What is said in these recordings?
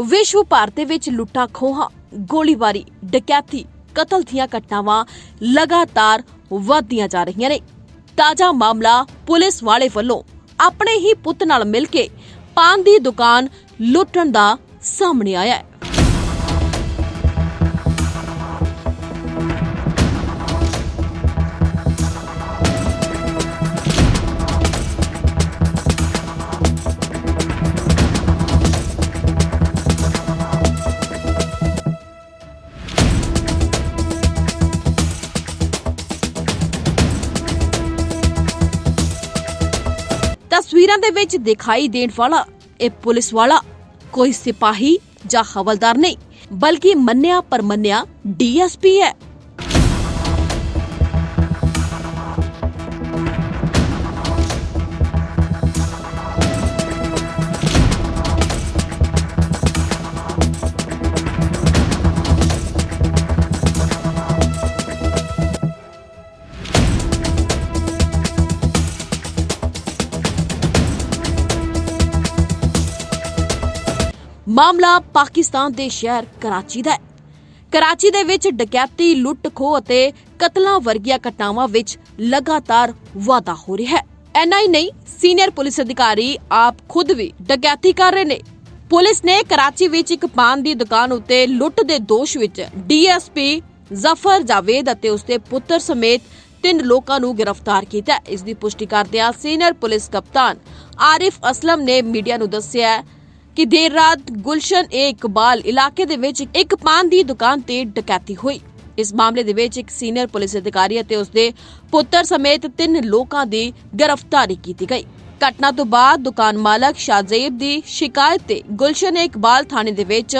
ਵਿਸ਼ਵ ਭਰ ਦੇ ਵਿੱਚ ਲੁੱਟਾਂ ਖੋਹਾਂ, ਗੋਲੀਬਾਰੀ, ਡਕੈਤੀ, ਕਤਲ ਦੀਆਂ ਘਟਨਾਵਾਂ ਲਗਾਤਾਰ ਵਧਦੀਆਂ ਜਾ ਰਹੀਆਂ ਨੇ। ਤਾਜ਼ਾ ਮਾਮਲਾ ਪੁਲਿਸ ਵਾਲੇ ਵੱਲੋਂ ਆਪਣੇ ਹੀ ਪੁੱਤ ਨਾਲ ਮਿਲ ਕੇ ਪਾਨ ਦੀ ਦੁਕਾਨ ਲੁੱਟਣ ਦਾ ਸਾਹਮਣੇ ਆਇਆ ਹੈ। ਤਸਵੀਰਾਂ ਦੇ ਵਿੱਚ ਦਿਖਾਈ ਦੇਣ ਵਾਲਾ ਇਹ ਪੁਲਿਸ ਵਾਲਾ ਕੋਈ ਸਿਪਾਹੀ ਜਾਂ ਹਵਲਦਾਰ ਨਹੀਂ, ਬਲਕਿ ਮੰਨਿਆ ਪਰਮੰਨਿਆ ਡੀਐਸਪੀ ਹੈ। ਮਾਮਲਾ ਪਾਕਿਸਤਾਨ ਦੇ ਸ਼ਹਿਰ ਕਰਾਚੀ ਦਾ ਹੈ। ਕਰਾਚੀ ਦੇ ਵਿੱਚ ਡਕੈਤੀ ਲੁੱਟ ਖੋਹ ਅਤੇ ਕਤਲਾਂ ਵਰਗੀਆਂ ਘਟਨਾਵਾਂ ਵਿੱਚ ਲਗਾਤਾਰ ਵਾਧਾ ਹੋ ਰਿਹਾ ਹੈ। ਐਨਾ ਨਹੀਂ, ਸੀਨੀਅਰ ਪੁਲਿਸ ਅਧਿਕਾਰੀ ਆਪ ਖੁਦ ਵੀ ਡਕੈਤੀ ਕਰ ਰਹੇ ਨੇ। ਪੁਲਿਸ ਨੇ ਕਰਾਚੀ ਵਿੱਚ ਇੱਕ ਪਾਨ ਦੀ ਦੁਕਾਨ ਉੱਤੇ ਲੁੱਟ ਦੇ ਦੋਸ਼ ਵਿੱਚ ਡੀਐਸਪੀ ਜ਼ਫਰ ਜਾਵੇਦ ਅਤੇ ਉਸਦੇ ਪੁੱਤਰ ਸਮੇਤ ਤਿੰਨ ਲੋਕਾਂ ਨੂੰ ਗ੍ਰਿਫਤਾਰ ਕੀਤਾ ਇਸ ਦੀ ਪੁਸ਼ਟੀ ਕਰਦਿਆਂ ਸੀਨੀਅਰ ਪੁਲਿਸ ਕਪਤਾਨ ਆਰਿਫ ਅਸਲਮ ਨੇ ਮੀਡੀਆ ਨੂੰ ਦੱਸਿਆ ਕਿ ਦੇਰ ਰਾਤ ਗੁਲਸ਼ਨ ਏ ਇਕਬਾਲ ਇਲਾਕੇ ਦੇ ਵਿੱਚ ਇੱਕ ਪਾਨ ਦੀ ਦੁਕਾਨ ਤੇ ਡਕੈਤੀ ਹੋਈ। ਇਸ ਮਾਮਲੇ ਦੇ ਵਿੱਚ ਇੱਕ ਸੀਨੀਅਰ ਪੁਲਿਸ ਅਧਿਕਾਰੀ ਅਤੇ ਉਸਦੇ ਪੁੱਤਰ ਸਮੇਤ ਤਿੰਨ ਲੋਕਾਂ ਦੀ ਗ੍ਰਿਫਤਾਰੀ ਕੀਤੀ ਗਈ। ਘਟਨਾ ਤੋਂ ਬਾਅਦ ਦੁਕਾਨ ਮਾਲਕ ਸ਼ਾਹਜ਼ੇਬ ਦੀ ਸ਼ਿਕਾਇਤ ਤੇ ਗੁਲਸ਼ਨ ਇਕਬਾਲ ਥਾਣੇ ਦੇ ਵਿੱਚ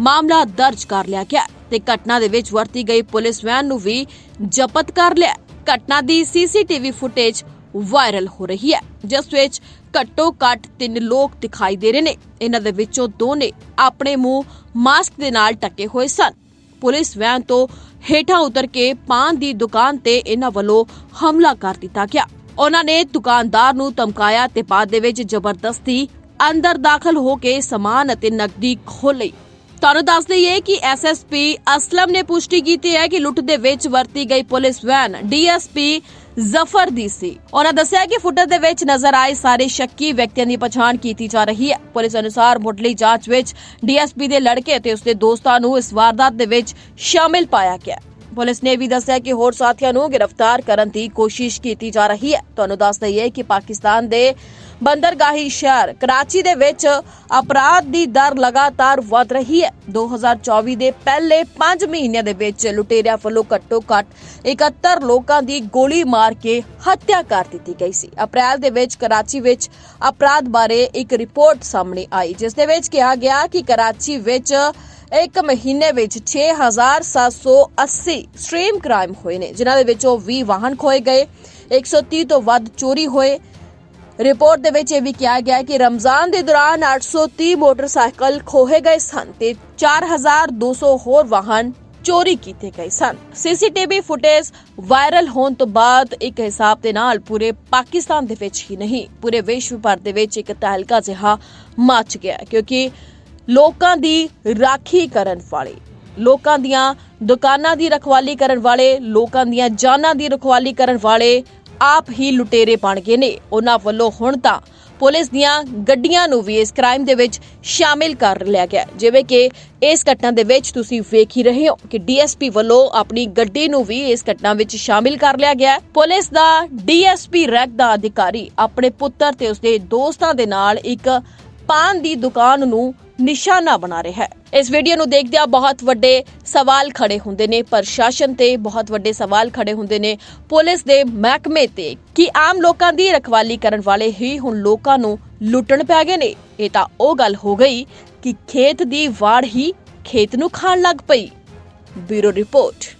ਮਾਮਲਾ ਦਰਜ ਕਰ ਲਿਆ ਗਿਆ ਤੇ ਘਟਨਾ ਦੇ ਵਿੱਚ ਵਰਤੀ ਗਈ ਪੁਲਿਸ ਵੈਨ ਨੂੰ ਵੀ ਜ਼ਬਤ ਕਰ ਲਿਆ। ਘਟਨਾ ਦੀ ਸੀਸੀਟੀਵੀ ਫੁਟੇਜ ਵਾਇਰਲ ਹੋ ਰਹੀ ਹੈ, ਜਿਸ ਵਿੱਚ ਘੱਟੋ ਘੱਟ ਤਿੰਨ ਲੋਕ ਦਿਖਾਈ ਦੇ ਰਹੇ ਨੇ। ਇਹਨਾਂ ਦੇ ਵਿੱਚੋਂ ਦੋ ਨੇ ਆਪਣੇ ਮੂੰਹ ਮਾਸਕ ਦੇ ਨਾਲ ਟੱਕੇ ਹੋਏ ਸਨ। ਪੁਲਿਸ ਵੈਨ ਤੋਂ ਹੇਠਾਂ ਉਤਰ ਕੇ ਪਾਨ ਦੀ ਦੁਕਾਨ ਤੇ ਇਹਨਾਂ ਵੱਲੋਂ ਹਮਲਾ ਕਰ ਦਿੱਤਾ ਗਿਆ। ਉਹਨਾਂ ਨੇ ਦੁਕਾਨਦਾਰ ਨੂੰ ਧਮਕਾਇਆ ਤੇ ਬਾਅਦ ਦੇ ਵਿੱਚ ਜ਼ਬਰਦਸਤੀ ਅੰਦਰ ਦਾਖਲ ਹੋ ਕੇ ਸਮਾਨ ਅਤੇ ਨਕਦੀ ਖੋਹ ਲਈ। ਤੁਹਾਨੂੰ ਦੱਸ ਦਈਏ ਕਿ ਐਸਐਸਪੀ ਅਸਲਮ ਨੇ ਪੁਸ਼ਟੀ ਕੀਤੀ ਹੈ ਕਿ ਲੁੱਟ ਦੇ ਵਿੱਚ ਵਰਤੀ ਗਈ ਪੁਲਿਸ ਵੈਨ ਡੀਐਸਪੀ ਜ਼ਫਰ ਦੀ ਸੀ। ਉਹਨਾਂ ਦੱਸਿਆ ਕਿ ਫੁਟੇਜ ਦੇ ਵਿੱਚ ਨਜ਼ਰ ਆਏ ਸਾਰੇ ਸ਼ੱਕੀ ਵਿਅਕਤੀਆਂ ਦੀ ਪਛਾਣ ਕੀਤੀ ਜਾ ਰਹੀ ਹੈ। ਪੁਲਿਸ ਅਨੁਸਾਰ ਮੁੱਢਲੀ ਜਾਂਚ ਵਿੱਚ ਡੀਐਸਪੀ ਦੇ ਲੜਕੇ ਅਤੇ ਉਸਦੇ ਦੋਸਤਾਂ ਨੂੰ ਇਸ ਵਾਰਦਾਤ ਦੇ ਵਿੱਚ ਸ਼ਾਮਿਲ ਪਾਇਆ ਗਿਆ ਪੁਲਿਸ ਨੇ ਵੀ ਦੱਸਿਆ ਕਿ ਹੋਰ ਸਾਥੀਆਂ ਨੂੰ ਗ੍ਰਿਫਤਾਰ ਕਰਨ ਦੀ ਕੋਸ਼ਿਸ਼ ਕੀਤੀ ਜਾ ਰਹੀ ਹੈ। ਤੁਹਾਨੂੰ ਦੱਸ ਦਈਏ ਕਿ ਪਾਕਿਸਤਾਨ ਦੇ ਬੰਦਰਗਾਹੀ ਸ਼ਹਿਰ ਕਰਾਚੀ ਦੇ ਵਿੱਚ ਅਪਰਾਧ ਦੀ ਦਰ ਲਗਾਤਾਰ ਵਧ ਰਹੀ ਹੈ। 2024 ਦੇ ਪਹਿਲੇ 5 ਮਹੀਨਿਆਂ ਦੇ ਵਿੱਚ ਲੁਟੇਰਿਆਂ ਵੱਲੋਂ ਘੱਟੋ ਘੱਟ 71 ਲੋਕਾਂ ਦੀ ਗੋਲੀ ਮਾਰ ਕੇ ਹੱਤਿਆ ਕਰ ਦਿੱਤੀ ਗਈ ਸੀ। ਅਪ੍ਰੈਲ ਦੇ ਵਿੱਚ ਕਰਾਚੀ ਵਿੱਚ ਅਪਰਾਧ ਬਾਰੇ ਇੱਕ ਰਿਪੋਰਟ ਸਾਹਮਣੇ ਆਈ, ਜਿਸ ਦੇ ਵਿੱਚ ਕਿਹਾ ਗਿਆ ਕਿ ਕਰਾਚੀ ਵਿੱਚ ਇੱਕ ਮਹੀਨੇ ਵਿੱਚ 6780 ਸਟ੍ਰੀਮ ਕ੍ਰਾਈਮ ਹੋਏ ਨੇ, ਜਿਨ੍ਹਾਂ ਦੇ ਵਿੱਚੋਂ 20 ਵਾਹਨ ਖੋਏ ਗਏ 130 ਤੋਂ ਵੱਧ ਚੋਰੀ ਹੋਏ ਰਿਪੋਰਟ ਦੇ ਵਿੱਚ ਇਹ ਵੀ ਕਿਹਾ ਗਿਆ ਕਿ ਰਮਜ਼ਾਨ ਦੇ ਦੌਰਾਨ 830 ਮੋਟਰਸਾਈਕਲ ਖੋਹੇ ਗਏ ਸਨ ਤੇ 4200 ਹੋਰ ਵਾਹਨ ਚੋਰੀ ਕੀਤੇ ਗਏ ਸਨ। ਸੀਸੀਟੀਵੀ ਫੁਟੇਜ ਵਾਇਰਲ ਹੋਣ ਤੋਂ ਬਾਅਦ ਇੱਕ ਹਿਸਾਬ ਦੇ ਨਾਲ ਪੂਰੇ ਪਾਕਿਸਤਾਨ ਦੇ ਵਿੱਚ ਹੀ ਨਹੀਂ, ਪੂਰੇ ਵਿਸ਼ਵ ਭਰ ਦੇ ਵਿੱਚ ਇੱਕ ਤਹਿਲਕਾ ਜਿਹਾ ਮਚ ਗਿਆ ਕਿਉਂਕਿ ਲੋਕਾਂ ਦੀ ਰਾਖੀ ਕਰਨ ਵਾਲੇ, ਲੋਕਾਂ ਦੀਆਂ ਦੁਕਾਨਾਂ ਦੀ ਰਖਵਾਲੀ ਕਰਨ ਵਾਲੇ, ਲੋਕਾਂ ਦੀਆਂ ਜਾਨਾਂ ਦੀ ਰਖਵਾਲੀ ਕਰਨ ਵਾਲੇ ਆਪ ਹੀ ਲੁਟੇਰੇ ਬਣ ਗਏ ਨੇ। ਉਹਨਾਂ ਵੱਲੋਂ ਹੁਣ ਤਾਂ ਪੁਲਿਸ ਦੀਆਂ ਗੱਡੀਆਂ ਨੂੰ ਵੀ ਇਸ ਕ੍ਰਾਈਮ ਦੇ ਵਿੱਚ ਸ਼ਾਮਿਲ ਕਰ ਲਿਆ ਗਿਆ ਜਿਵੇਂ ਕਿ ਇਸ ਘਟਨਾ ਦੇ ਵਿੱਚ ਤੁਸੀਂ ਵੇਖ ਹੀ ਰਹੇ ਹੋ ਕਿ ਡੀਐਸਪੀ ਵੱਲੋਂ ਆਪਣੀ ਗੱਡੀ ਨੂੰ ਵੀ ਇਸ ਘਟਨਾ ਵਿੱਚ ਸ਼ਾਮਿਲ ਕਰ ਲਿਆ ਗਿਆ ਪੁਲਿਸ ਦਾ ਡੀਐਸਪੀ ਰੈਕ ਦਾ ਅਧਿਕਾਰੀ ਆਪਣੇ ਪੁੱਤਰ ਤੇ ਉਸਦੇ ਦੋਸਤਾਂ ਦੇ ਨਾਲ ਇੱਕ ਪਾਨ ਦੀ ਦੁਕਾਨ ਨੂੰ ਨਿਸ਼ਾਨਾ ਬਣਾ ਰਿਹਾ ਹੈ। ਇਸ ਵੀਡੀਓ ਨੂੰ ਦੇਖਦਿਆਂ ਬਹੁਤ ਵੱਡੇ ਸਵਾਲ ਖੜੇ ਹੁੰਦੇ ਨੇ। ਪ੍ਰਸ਼ਾਸਨ ਤੇ ਬਹੁਤ ਵੱਡੇ ਸਵਾਲ ਖੜੇ ਹੁੰਦੇ ਨੇ। ਪੁਲਿਸ ਦੇ ਮਹਿਕਮੇ ਤੇ ਕਿ ਆਮ ਲੋਕਾਂ ਦੀ ਰਖਵਾਲੀ ਕਰਨ ਵਾਲੇ ਹੀ ਹੁਣ ਲੋਕਾਂ ਨੂੰ ਲੁੱਟਣ ਪੈ ਗਏ ਨੇ। ਇਹ ਤਾਂ ਉਹ ਗੱਲ ਹੋ ਗਈ ਕਿ ਖੇਤ ਦੀ ਵਾੜ ਹੀ ਖੇਤ ਨੂੰ ਖਾਣ ਲੱਗ ਪਈ। Bureau report.